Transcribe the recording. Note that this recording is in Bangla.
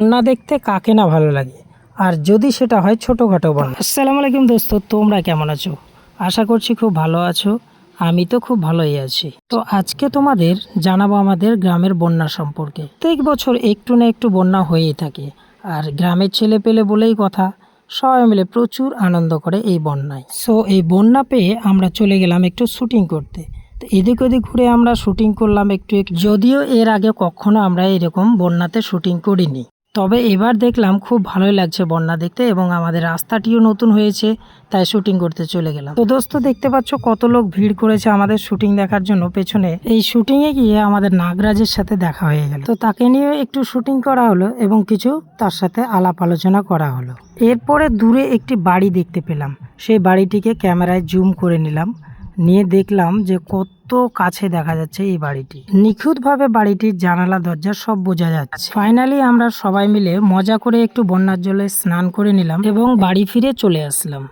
বন্যা দেখতে কাকে না ভালো লাগে। আর যদি সেটা হয় ছোটোখাটো বন্যা আসসালামু আলাইকুম দোস্ত, তোমরা কেমন আছো? আশা করছি খুব ভালো আছো, আমি তো খুব ভালোই আছি। তো আজকে তোমাদের জানাব আমাদের গ্রামের বন্যা সম্পর্কে। প্রত্যেক বছর একটু না একটু বন্যা হয়েই থাকে, আর গ্রামের ছেলে পেলে বলেই কথা, সবাই মিলে প্রচুর আনন্দ করে এই বন্যায়। সো এই বন্যা পেয়ে আমরা চলে গেলাম একটু শুটিং করতে। তো এদিক ওদিক ঘুরে আমরা শুটিং করলাম একটু একটু। যদিও এর আগে কখনো আমরা এরকম বন্যাতে শুটিং করিনি। তবে এবার দেখলাম খুব ভালোই লাগছে বন্যা দেখতে এবং আমাদের রাস্তাটিও নতুন হয়েছে, তাই শুটিং করতে চলে গেলাম। তো দোস্ত, দেখতে পাচ্ছ কত লোক ভিড় করেছে আমাদের শুটিং দেখার জন্য। পেছনে এই শুটিং এ গিয়ে আমাদের নাগরাজের সাথে দেখা হয়ে গেল। তো তাকে নিয়ে একটু শুটিং করা হলো এবং কিছু তার সাথে আলাপ আলোচনা করা হলো। এরপরে দূরে একটি বাড়ি দেখতে পেলাম। সেই বাড়িটিকে ক্যামেরায় জুম করে নিলাম। নিয়ে দেখলাম যে কত কাছে দেখা যাচ্ছে এই বাড়িটি। নিখুঁতভাবে বাড়িটির জানালা, দরজা সব বোঝা যাচ্ছে। ফাইনালি আমরা সবাই মিলে মজা করে একটু বন্যার জলে স্নান করে নিলাম এবং বাড়ি ফিরে চলে আসলাম।